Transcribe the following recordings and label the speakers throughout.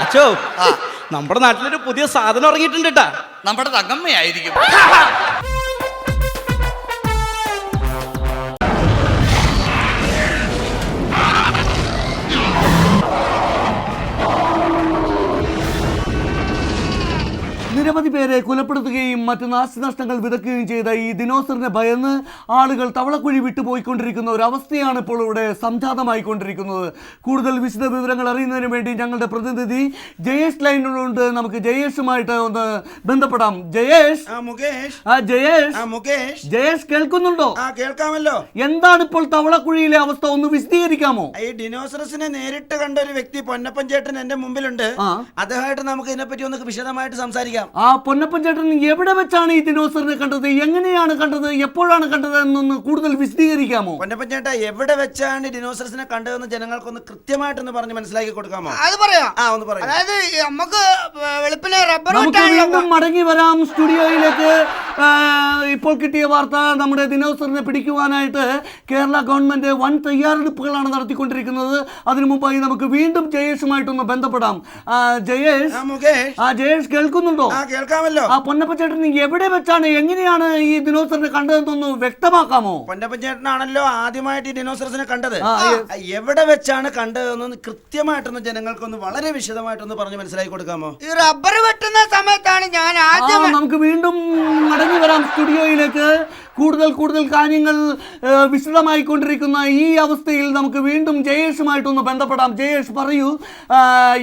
Speaker 1: അച്ചോ നമ്മുടെ നാട്ടിലൊരു പുതിയ സാധനം ഇറങ്ങിയിട്ടുണ്ട് കേട്ടാ
Speaker 2: നമ്മുടെ തങ്കമ്മയായിരിക്കും.
Speaker 3: നിരവധി പേരെ കൊലപ്പെടുത്തുകയും മറ്റ് നാശനഷ്ടങ്ങൾ വിതക്കുകയും ചെയ്ത ഈ ദിനോസറിനെ ഭയന്ന് ആളുകൾ തവളക്കുഴി വിട്ടുപോയിക്കൊണ്ടിരിക്കുന്ന ഒരു അവസ്ഥയാണ് ഇപ്പോൾ ഇവിടെ സംജാതമായിക്കൊണ്ടിരിക്കുന്നത്. കൂടുതൽ വിശദ വിവരങ്ങൾ അറിയുന്നതിന് വേണ്ടി ഞങ്ങളുടെ പ്രതിനിധി ജയേഷ് ലൈനിലുണ്ട്. നമുക്ക് ജയേഷുമായിട്ട് ഒന്ന് ബന്ധപ്പെടാം. ജയേഷ്?
Speaker 4: ആ മുകേഷ്.
Speaker 3: ആ ജയേഷ്?
Speaker 4: മുകേഷ്.
Speaker 3: ജയേഷ് കേൾക്കുന്നുണ്ടോ?
Speaker 4: ആ കേൾക്കാമല്ലോ.
Speaker 3: എന്താണ് ഇപ്പോൾ തവളക്കുഴിയിലെ അവസ്ഥ? ഒന്ന് വിശദീകരിക്കാമോ?
Speaker 4: ഈ ഡിനോസറസിനെ നേരിട്ട് കണ്ട ഒരു വ്യക്തി പൊന്നപ്പൻ ചേട്ടൻ എന്റെ മുമ്പിലുണ്ട്. അദ്ദേഹമായിട്ട് നമുക്ക് ഇതിനെപ്പറ്റി ഒന്ന് വിശദമായിട്ട് സംസാരിക്കാം.
Speaker 3: ആ പൊന്നപ്പൻ ചേട്ടൻ എവിടെ വെച്ചാണ് ഈ ദിനോസറിനെ കണ്ടത്? എങ്ങനെയാണ് കണ്ടത്? എപ്പോഴാണ് കണ്ടത് എന്നൊന്ന് കൂടുതൽ വിശദീകരിക്കാമോ?
Speaker 4: പൊന്നപ്പൻ ചേട്ടൻ എവിടെ വെച്ചാണ് ഡിനോസറസിനെ കണ്ടതെന്ന് ജനങ്ങൾക്കൊന്ന് കൃത്യമായിട്ടൊന്ന് പറഞ്ഞ് മനസ്സിലാക്കി കൊടുക്കാമോ?
Speaker 5: അത് പറയാം.
Speaker 4: ആ ഒന്ന് പറയാം.
Speaker 5: അതായത് നമുക്ക് വെളുപ്പിന് റബ്ബർ
Speaker 3: നമുക്ക് വീണ്ടും മടങ്ങി വരാം സ്റ്റുഡിയോയിലേക്ക്. ഇപ്പോൾ കിട്ടിയ വാർത്ത നമ്മുടെ ദിനോസറിനെ പിടിക്കുവാനായിട്ട് കേരള ഗവൺമെന്റ് വൻ തയ്യാറെടുപ്പുകളാണ് നടത്തിക്കൊണ്ടിരിക്കുന്നത്. അതിനു മുമ്പായി നമുക്ക് വീണ്ടും ജയേഷുമായിട്ടൊന്ന് ബന്ധപ്പെടാം. ആ, ജയേഷ്?
Speaker 4: ആ
Speaker 3: ആ ജയേഷ് കേൾക്കുന്നുണ്ടോ?
Speaker 4: ആ കേൾക്കാമല്ലോ.
Speaker 3: ആ പൊന്നപ്പ ചേട്ടൻ എവിടെ വെച്ചാണ്? എങ്ങനെയാണ് ഈ ദിനോസറിനെ കണ്ടതെന്നൊന്ന് വ്യക്തമാക്കാമോ?
Speaker 4: പൊന്നപ്പ ചേട്ടനാണല്ലോ ആദ്യമായിട്ട് ഈ ഡിനോസറസിനെ കണ്ടത്. എവിടെ വെച്ചാണ് കണ്ടതെന്ന് കൃത്യമായിട്ടൊന്ന് ജനങ്ങൾക്കൊന്ന് വളരെ വിശദമായിട്ടൊന്ന് പറഞ്ഞു മനസ്സിലാക്കി കൊടുക്കാമോ?
Speaker 5: ഈ റബ്ബർ വെട്ടുന്ന സമയത്താണ് ഞാൻ
Speaker 3: ആ,
Speaker 5: ആദ്യം
Speaker 3: നമുക്ക് വീണ്ടും മടങ്ങി വരാം സ്റ്റുഡിയോയിലേക്ക്. കൂടുതൽ കൂടുതൽ കാര്യങ്ങൾ വിശദമായി കൊണ്ടിരിക്കുന്ന ഈ അവസ്ഥയിൽ നമുക്ക് വീണ്ടും ജയേഷുമായിട്ടൊന്ന് ബന്ധപ്പെടാം. ജയേഷ് പറയൂ.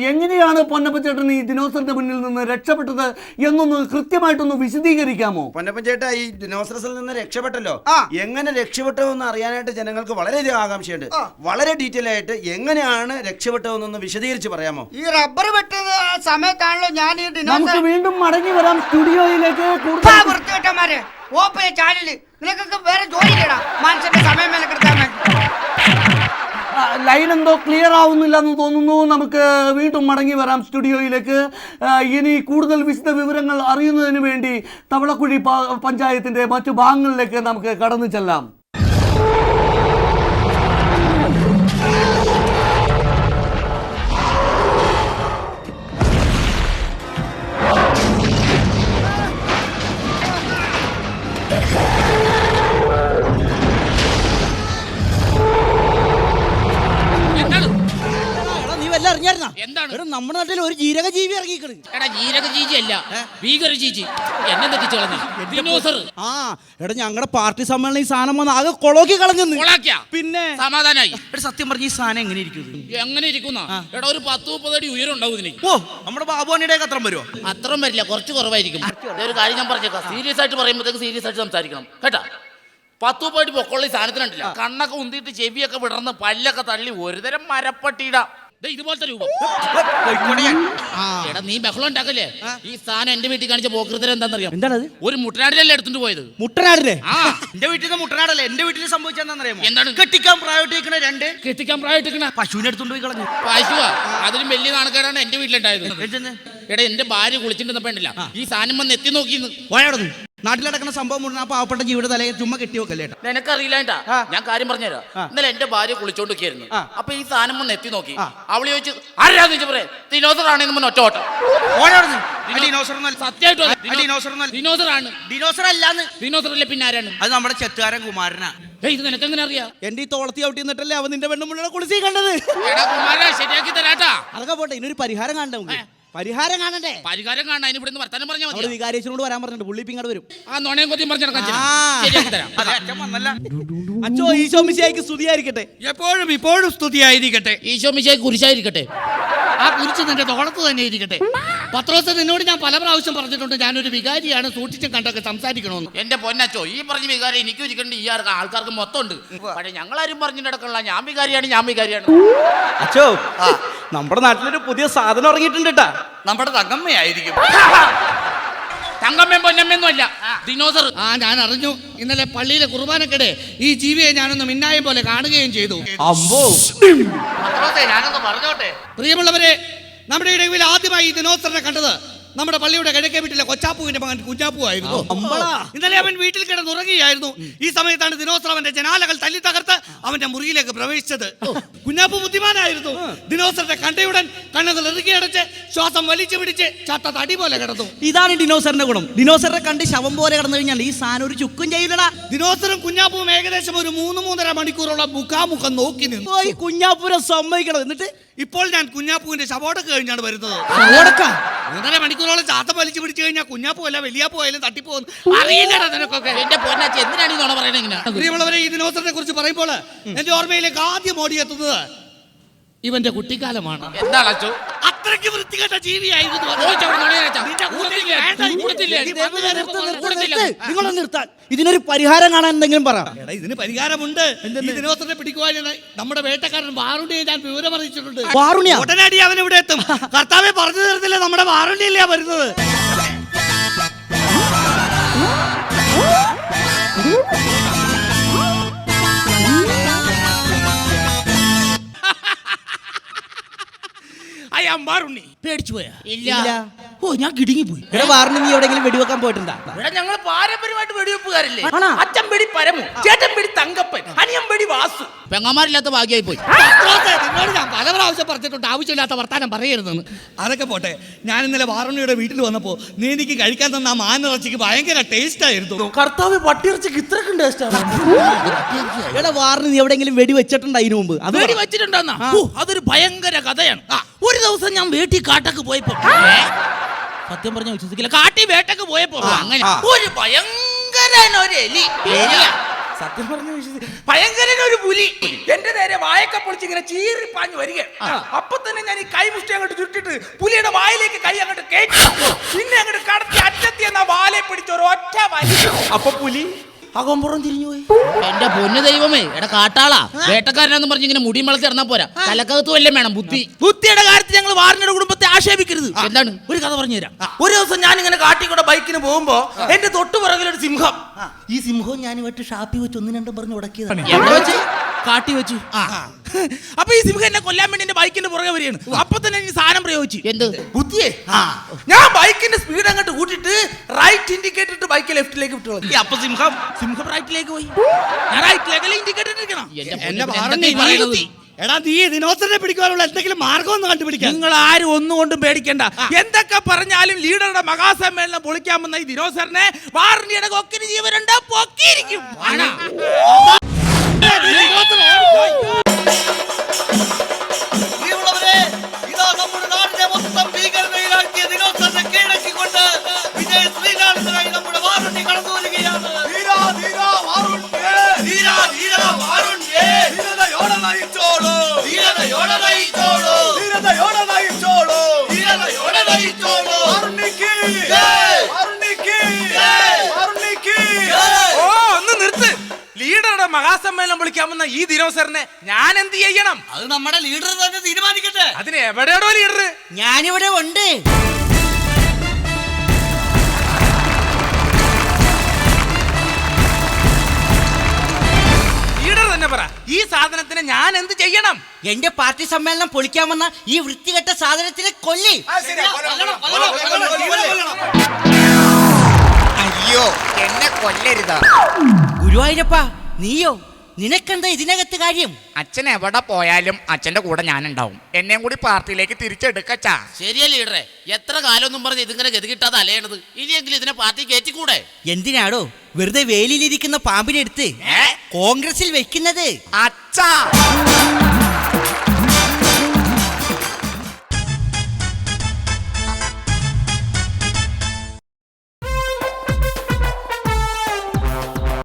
Speaker 3: എങ്ങനെയാണ് പൊന്നപ്പ ചേട്ടൻ ഈ ദിനോസറിന്റെ മുന്നിൽ നിന്ന് രക്ഷപ്പെട്ടത്? എന്നൊന്ന് കൃത്യമായിട്ടൊന്ന് വിശദീകരിക്കാമോ?
Speaker 4: പൊന്നപ്പൻ ചേട്ടാ ഈ ഡിനോസറസിൽ നിന്ന് രക്ഷപ്പെട്ടല്ലോ. എങ്ങനെ രക്ഷപ്പെട്ടതെന്ന് അറിയാനായിട്ട് ജനങ്ങൾക്ക് വളരെയധികം ആകാംക്ഷയുണ്ട്. വളരെ ഡീറ്റെയിൽ ആയിട്ട് എങ്ങനെയാണ് രക്ഷപ്പെട്ടതെന്നൊന്ന് വിശദീകരിച്ച് പറയാമോ?
Speaker 5: ഈ റബ്ബർ വെട്ടുന്ന സമയത്താണല്ലോ ഞാൻ ഈ
Speaker 3: നമുക്ക്
Speaker 5: ഡിനോസർ
Speaker 3: വീണ്ടും മടങ്ങി വരാം സ്റ്റുഡിയോയിലേക്ക്. കൂടുതൽ
Speaker 5: വൃത്തികെട്ടന്മാരെ ഓപ്പയ ചാനൽ നിനക്കൊക്കെ വേറെ ജോലി ചെയ്യണം മനുഷ്യന്റെ സമയം മേലെ വേണ്ടി
Speaker 3: ആ, ലൈൻ എന്തോ ക്ലിയർ ആവുന്നില്ല എന്ന് തോന്നുന്നു. നമുക്ക് വീണ്ടും മടങ്ങി വരാം സ്റ്റുഡിയോയിലേക്ക്. ഇനി കൂടുതൽ വിശദ വിവരങ്ങൾ അറിയുന്നതിന് വേണ്ടി തവളക്കുഴി പഞ്ചായത്തിന്റെ മറ്റു ഭാഗങ്ങളിലേക്ക് നമുക്ക് കടന്നു ചെല്ലാം.
Speaker 6: എടാ നമ്മുടെ നാട്ടിൽ ഒരു ജീരക ജീവി ഇറങ്ങിക്കണ്
Speaker 7: എടാ ജീരക ജീജി അല്ല ഭീകര ജീജി എന്നെ തെറ്റിച്ചു കളഞ്ഞു.
Speaker 6: ആ എടാ ഞങ്ങളുടെ പാർട്ടി സമ്മേളനം ഈ സാധനം വന്ന് ആകെ കൊളോക്കി
Speaker 7: കളഞ്ഞു
Speaker 6: പിന്നെ?
Speaker 7: സമാധാനായി.
Speaker 6: എടാ, സത്യം പറഞ്ഞ ഈ സാധനം എങ്ങനെ ഇരിക്കുന്നു
Speaker 7: എങ്ങനെ ഇരിക്കുന്ന? എടാ ഒരു പത്ത് മുപ്പത് അടി ഉയരം ഉണ്ടാവും ഇതിന്.
Speaker 6: ഓ നമ്മുടെ ബാബുവാണിയുടെ അത്രം വരുമോ
Speaker 7: അത്രയും വരില്ല കുറച്ച് കുറവായിരിക്കും. ഒരു കാര്യം ഞാൻ പറഞ്ഞേക്കാം. സീരിയസ് ആയിട്ട് പറയുമ്പോഴത്തേക്ക് സീരിയസ് ആയിട്ട് സംസാരിക്കണം. കേട്ടാ? പത്ത് പോയിട്ട് പൊക്കോളി സാധനത്തിനുണ്ടല്ല. കണ്ണൊക്കെ ഉന്തിയിട്ട് ചെവിയൊക്കെ വിടർന്ന് പല്ലൊക്കെ തള്ളി ഒരുതരം മരപ്പട്ടിയിട ദേ ഇതുപോലത്തെ രൂപം. എടാ നീ ബഹളം ഉണ്ടാക്കല്ലേ? ഈ സാധനം എന്റെ വീട്ടിൽ കാണിച്ച പോക്കൃതരം എന്താണെന്നറിയാം?
Speaker 6: എന്താണത്?
Speaker 7: ഒരു മുട്ടനാടിലല്ലേ എടുത്തുകൊണ്ട് പോയത്?
Speaker 6: മുട്ടനാടിനെ?
Speaker 7: ആ.
Speaker 6: എന്റെ വീട്ടിൽ നിന്ന് മുട്ടനാടല്ലേ എന്റെ വീട്ടിൽ സംഭവിച്ചെന്നറിയാമോ
Speaker 7: എന്താണ്?
Speaker 6: കെട്ടിക്കാൻ പ്രായോട്ടിക്കണ രണ്ട്
Speaker 7: കെട്ടിക്കാൻ പ്രായമായിട്ടിരിക്കണ?
Speaker 6: പശുവിനെ എടുത്തോണ്ട് പോയി കളഞ്ഞു.
Speaker 7: പശുവാ? അതിലും വലിയ നാണക്കേടാണ് എന്റെ വീട്ടിലുണ്ടായത്
Speaker 6: എന്തെന്ന്?
Speaker 7: എടാ എന്റെ ഭാര്യ കുളിച്ചിട്ട് പെണ്ണില്ല ഈ സാധനം വന്ന് എത്തി നോക്കിന്ന്
Speaker 6: പോയടന്നു നാട്ടിലടക്കുന്ന സംഭവം മുഴുവൻ ആ പാവപ്പെട്ട ജീവിത തലയെ ചുമ്മാ കെട്ടി വെക്കല്ലേ ഏട്ടാ?
Speaker 7: നിനക്കറിയില്ലാണ്ടാ ഞാൻ കാര്യം പറഞ്ഞുതരാം. ഇന്നലെ എന്റെ ഭാര്യ കുളിച്ചോണ്ടിരിക്കുന്നു അപ്പൊ ഈ സാധനം ഒന്ന് എത്തി നോക്കി. അവൾ ചോദിച്ചു ആരാന്ന് ചോദിച്ചു പറയാ? മുന്നേ ഒറ്റ ഓട്ടം ദിനോസർ ആണ്.
Speaker 6: ഡിനോസർ അല്ലാന്ന്.
Speaker 7: ദിനോസർ അല്ലേ പിന്നെ ആരാണ്?
Speaker 6: അത് നമ്മുടെ ചെത്തുകാരൻ കുമാരനാ.
Speaker 7: ഇത് നിനക്ക് എങ്ങനെ അറിയാം?
Speaker 6: എന്റെ ഈ തോളത്തി ഔട്ടി നിന്നിട്ടല്ലേ അവൻ നിന്റെ പെണ്ണുമുള്ള കുളിസി കണ്ടത്?
Speaker 7: ശരിയാക്കി തരാട്ടാ.
Speaker 6: അതൊക്കെ പോട്ടെ ഇതിനൊരു പരിഹാരം കാണണ്ടേ? പരിഹാരം കാണണ്ടേ?
Speaker 7: പരിഹാരം കാണാൻ അതിന് നിന്ന് വർത്തമാനം പറഞ്ഞാൽ
Speaker 6: അവിടെ
Speaker 7: മതി
Speaker 6: വികാരേശ്വരനോട് വരാൻ പറഞ്ഞിട്ട് പുള്ളി ഇങ്ങോട്ട് വരും.
Speaker 7: ആ നോണയും കൊത്തിയും പറഞ്ഞിടക്കാം
Speaker 6: ആ.
Speaker 7: ശരിയാക്കി തരാം.
Speaker 6: അതെ, അച്ഛൻ വന്നല്ല. അച്ചോ ഈശോ മിശിയായിക്ക് സ്തുതിയായിരിക്കട്ടെ.
Speaker 8: എപ്പോഴും ഇപ്പോഴും സ്തുതിയായിരിക്കട്ടെ.
Speaker 7: ഈശോ മിശായി കുരിശായിരിക്കട്ടെ.
Speaker 8: ആ കുരിച്ച് നിന്റെ തോളത്ത് തന്നെ ഇരിക്കട്ടെ. പത്രോസ് നിന്നോട് ഞാൻ പല പ്രാവശ്യം പറഞ്ഞിട്ടുണ്ട്. ഞാനൊരു വികാരിയാണ്. സൂക്ഷിച്ചും കണ്ടൊക്കെ സംസാരിക്കണമെന്ന്
Speaker 7: എന്റെ പൊന്നച്ചോ ഈ പറഞ്ഞ വികാരി എനിക്കും ഇരിക്കണ്ട്. ഈ ആർക്കും ആൾക്കാർക്ക് മൊത്തം ഉണ്ട് പക്ഷെ ഞങ്ങളാരും പറഞ്ഞു നടക്കണില്ല ഞാൻ വികാരിയാണ് ഞാൻ വികാരിയാണ്.
Speaker 1: അച്ചോ നമ്മുടെ നാട്ടിലൊരു പുതിയ സാധനം ഇറങ്ങിയിട്ടുണ്ട് കേട്ടാ.
Speaker 2: നമ്മുടെ തങ്കമ്മയായിരിക്കും.
Speaker 7: തങ്കമ്മയും പൊന്നമ്മയൊന്നും അല്ല. ദിനോസർ.
Speaker 8: ആ ഞാൻ അറിഞ്ഞു. ഇന്നലെ പള്ളിയിലെ കുർബാനക്കിടെ ഈ ജീവിയെ ഞാനൊന്ന് മിന്നായം പോലെ കാണുകയും ചെയ്തു.
Speaker 1: അമ്പോ.
Speaker 2: പറഞ്ഞോട്ടെ
Speaker 8: പ്രിയമുള്ളവരെ നമ്മുടെ ഇടയിൽ ആദ്യമായി ദിനോസറിനെ കണ്ടത് നമ്മുടെ പള്ളിയുടെ കിഴക്കേ വീട്ടിലെ കൊച്ചാപ്പുവിന്റെ മകൻ കുഞ്ഞാപ്പു ആയിരുന്നു ഇന്നലെ അവൻ വീട്ടിൽ കിടന്നുറങ്ങിയായിരുന്നു. ഈ സമയത്താണ് ദിനോസർ അവന്റെ ജനാലകൾ തല്ലി തകർത്ത് അവന്റെ മുറിയിലേക്ക് പ്രവേശിച്ചത്. കുഞ്ഞാപ്പു ബുദ്ധിമാനായിരുന്നു. ദിനോസറിന്റെ കണ്ടയുടൻ കണ്ണുകൾ ഇറുകിയടച്ച് ശ്വാസം വലിച്ചു പിടിച്ച് ചത്ത തടി പോലെ കിടന്നു.
Speaker 6: ഇതാണ് ഡിനോസറിന്റെ ഗുണം. ഡിനോസറിനെ കണ്ട് ശവം പോലെ കിടന്നു കഴിഞ്ഞാൽ ഈ സാധനം ഒരു ചുക്കും ചെയ്യില്ലടാ
Speaker 8: ദിനോസറും കുഞ്ഞാപ്പുവും ഏകദേശം ഒരു മൂന്ന് മൂന്നര മണിക്കൂറോളം മുഖാമുഖം നോക്കി നിന്നു.
Speaker 6: ഈ കുഞ്ഞാപ്പൂരെ സമ്മതിക്കണം. എന്നിട്ട്?
Speaker 8: ഇപ്പോൾ ഞാൻ കുഞ്ഞാപ്പുവിന്റെ ശവോടൊക്കെ കഴിഞ്ഞാണ് വരുന്നത്.
Speaker 6: മൂന്നര
Speaker 8: മൂന്നര മണിക്കൂറോളം ചാത്ത വലിച്ചു പിടിച്ചു കഴിഞ്ഞാൽ കുഞ്ഞാ പോയല്ല വലിയ പോയാലും തട്ടിപ്പോകുന്നു. അറിയില്ലടാ നിനക്കൊക്കെ.
Speaker 7: എന്റെ പൊന്നാച്ചി എന്തിനാണ് ഈ നുണ പറയണേ ഇങ്ങനെ?
Speaker 8: പ്രിയമുള്ളവരെ ഈ ദിനോസറിനെ കുറിച്ച് പറയുമ്പോൾ എന്റെ ഓർമ്മയിലേക്ക് ആദ്യം ഓടിയെത്തുന്നത് ഇവന്റെ കുട്ടിക്കാലമാണ്.
Speaker 7: എന്താ അച്ഛോ
Speaker 8: അത്രയ്ക്ക് വൃത്തികെട്ട ജീവിയായിരുന്നു അത്. നിന്റെ കൂട്ടിൽ വേണ്ട, ഈ.
Speaker 6: നിങ്ങളൊന്ന് നിർത്താൻ. ഇതിനൊരു പരിഹാരം കാണാൻ എന്തെങ്കിലും പറ.
Speaker 8: എടാ, ഇതിന് പരിഹാരമുണ്ട്. ഈ ദിനോസറിനെ നമ്മുടെ വേട്ടക്കാരൻ വാറുണ്ടിയെ ഞാൻ വിവരം അറിയിച്ചിട്ടുണ്ട്.
Speaker 6: വാറുണ്ണിയാ?
Speaker 8: ഉടനടി അവൻ ഇവിടെ എത്തും. കർത്താവെ പറഞ്ഞു തരത്തില്ല. നമ്മുടെ വാറുണ്ടിയല്ലേ വരുന്നത്?
Speaker 1: അയ്യാ വാറുണ്ണി.
Speaker 6: പേടിച്ചു പോയാ?
Speaker 7: ഇല്ല.
Speaker 6: ഓ ഞാൻ കിടുങ്ങി പോയി ഇവിടെ വാറിന് നീ എവിടെയെങ്കിലും വെടിവെക്കാൻ പോയിട്ടുണ്ടാ?
Speaker 7: ഇവിടെ ഞങ്ങൾ പാരമ്പര്യമായിട്ട് വെടിവെപ്പുകാരില്ലേ?
Speaker 6: ആണോ?
Speaker 1: അച്ഛൻ വെടി പരമു ചേട്ടൻ വെടി തങ്കപ്പൻ അനിയൻ വെടി വാസു.
Speaker 7: പെങ്ങന്മാരില്ലാത്ത ഭാഗ്യമായി പോയി
Speaker 8: പത്രോസേ, നിന്നോട് ഞാൻ പല പ്രാവശ്യം പറഞ്ഞിട്ടുണ്ട് ആവശ്യമില്ലാത്ത വർത്താനം പറയരുതെന്ന്. അതൊക്കെ പോട്ടെ ഞാൻ ഇന്നലെ വാറുണ്ണിയുടെ വീട്ടിൽ വന്നപ്പോ നീ എനിക്ക് കഴിക്കാൻ തന്ന ആ മാനിറച്ചിക്ക് ഭയങ്കര ടേസ്റ്റ് ആയിരുന്നു.
Speaker 6: കർത്താവ് പട്ടിയിറച്ചിക്ക് ഇത്രക്കും ടേസ്റ്റ് എടാ വാറിന് നീ എവിടെയെങ്കിലും വെടി വെച്ചിട്ടുണ്ടോ അതിനു മുമ്പ്? അത്
Speaker 7: വെടി വെച്ചിട്ടുണ്ടോന്നാ ഓ, അതൊരു ഭയങ്കര കഥയാണ്. ആ, ഒരു ദിവസം ഞാൻ വീട്ടിൽ കാട്ടക്ക് പോയപ്പോ? സത്യം പറഞ്ഞ വിശ്വസിക്കില്ല. കാട്ടി വേട്ടക്ക് പോയപ്പോ അങ്ങനെ ഒരു ഭയങ്കരൻ ഒരു എലി.
Speaker 1: സത്യം പറഞ്ഞ ഭയങ്കരൻ ഒരു പുലി. എന്റെ നേരെ വായക്ക പൊളിച്ച് ഇങ്ങനെ ചീറി പാഞ്ഞു വരിക. അപ്പൊ തന്നെ ഞാൻ ഈ കൈ മുഷ്ടി അങ്ങോട്ട് ചുറ്റിട്ട് പുലിയുടെ വായിലേക്ക് കൈ അങ്ങോട്ട് കയറ്റി പിന്നെ അങ്ങോട്ട് കടത്തി അറ്റത്തി എന്ന വാലെ പിടിച്ച ഒറ്റ വലി. അപ്പൊ പുലി
Speaker 6: അകമ്പുറം തിരിഞ്ഞു പോയി.
Speaker 7: എന്റെ പൊന്നു ദൈവമേ എടാ കാട്ടാളാ. വേട്ടക്കാരനാന്ന് പറഞ്ഞ് ഇങ്ങനെ മുടി വളർത്തി ഇറന്നാ പോരാ. തലക്കകത്ത് വല്ലതും വേണം ബുദ്ധി.
Speaker 1: ബുദ്ധിയുടെ കാര്യത്തിൽ ഞങ്ങൾ വാറിനയുടെ കുടുംബത്തെ ആക്ഷേപിക്കരുത്.
Speaker 7: എന്താണ്?
Speaker 1: ഒരു കഥ പറഞ്ഞു തരാം. ഒരു ദിവസം ഞാൻ ഇങ്ങനെ കാട്ടിക്കൂടെ ബൈക്കിന് പോകുമ്പോ എന്റെ തൊട്ടുപുറകിലൊരു സിംഹം.
Speaker 6: ഈ സിംഹം ഞാൻ വെട്ട് ഷാപ്പി വെച്ച് ഒന്ന് രണ്ടും പറഞ്ഞ് ഉടക്കിയതാണ്
Speaker 7: കാട്ടി വെച്ചു
Speaker 1: അപ്പൊ ഈ സിംഹം എന്നെ കൊല്ലാൻ വേണ്ടി എന്റെ ബൈക്കിന്റെ പുറകെ വരികയാണ്. അപ്പൊ തന്നെ ഈ സാധനം പ്രയോഗിച്ചു.
Speaker 7: എന്ത്?
Speaker 1: ബുദ്ധിയെ? ഞാൻ ബൈക്കിന്റെ സ്പീഡ് അങ്ങോട്ട് കൂട്ടിട്ട് റൈറ്റ് ഇൻഡിക്കേറ്റർ ഇട്ട് ബൈക്ക് ലെഫ്റ്റിലേക്ക് വിട്ടു. അപ്പൊ സിംഹം സിംഹം റൈറ്റിലേക്ക് പോയി. ഞാൻ റൈറ്റിലേക്ക് ഇൻഡിക്കേറ്റർ
Speaker 7: ഇട്ടിരിക്കണം?
Speaker 8: എടാ നീ ദിനോസറിനെ പിടിക്കാനുള്ള എന്തെങ്കിലും മാർഗം ഒന്ന് കണ്ടുപിടിക്കാം
Speaker 1: നിങ്ങൾ ആരും ഒന്നും ഒന്നുകൊണ്ടും പേടിക്കണ്ട. എന്തൊക്കെ പറഞ്ഞാലും ലീഡറുടെ മഹാസമ്മേളനം പൊളിക്കാമെന്ന ഈ ദിനോസറിനെ വാറന്റിയുടെ കൊക്കിന് ജീവനുണ്ട് പൊക്കിയിരിക്കും. ആണോ? മഹാസമ്മേളനം വിളിക്കാമെന്ന ഈ ദിനോസറിനെ ഞാൻ എന്ത് ചെയ്യണം?
Speaker 9: അത് നമ്മുടെ ലീഡർ തന്നെ തീരുമാനിക്കട്ടെ.
Speaker 1: അതിന് എവിടെയാണോ ലീഡർ?
Speaker 6: ഞാനിവിടെ ഉണ്ട്.
Speaker 1: ലീഡർ തന്നെ പറ ഈ സാധനത്തിന് ഞാൻ എന്ത് ചെയ്യണം?
Speaker 6: എന്റെ പാർട്ടി സമ്മേളനം പൊളിക്കാമെന്ന ഈ വൃത്തികെട്ട സാധനത്തിനെ കൊല്ലി.
Speaker 2: അയ്യോ എന്നെ കൊല്ലരുതാ.
Speaker 6: ഗുരുവായൂരപ്പ നീയോ നിനക്കെന്താ ഇതിനകത്ത് കാര്യം?
Speaker 2: അച്ഛൻ എവിടെ പോയാലും അച്ഛന്റെ കൂടെ ഞാനുണ്ടാവും. എന്നെയും കൂടി പാർട്ടിയിലേക്ക് തിരിച്ചെടുക്കച്ചാ
Speaker 7: ശരിയാ ലീഡറെ. എത്ര കാലമൊന്നും പറഞ്ഞ് ഇതിങ്ങനെ ഗതി കിട്ടാതെ അലയണത്? ഇനിയെങ്കിലും ഇതിനെ പാർട്ടി കയറ്റിക്കൂടെ?
Speaker 6: എന്തിനാടോ? വെറുതെ വേലിയിലിരിക്കുന്ന
Speaker 2: പാമ്പിനെടുത്ത്
Speaker 6: കോൺഗ്രസിൽ വെക്കുന്നത്?
Speaker 2: അച്ഛാ.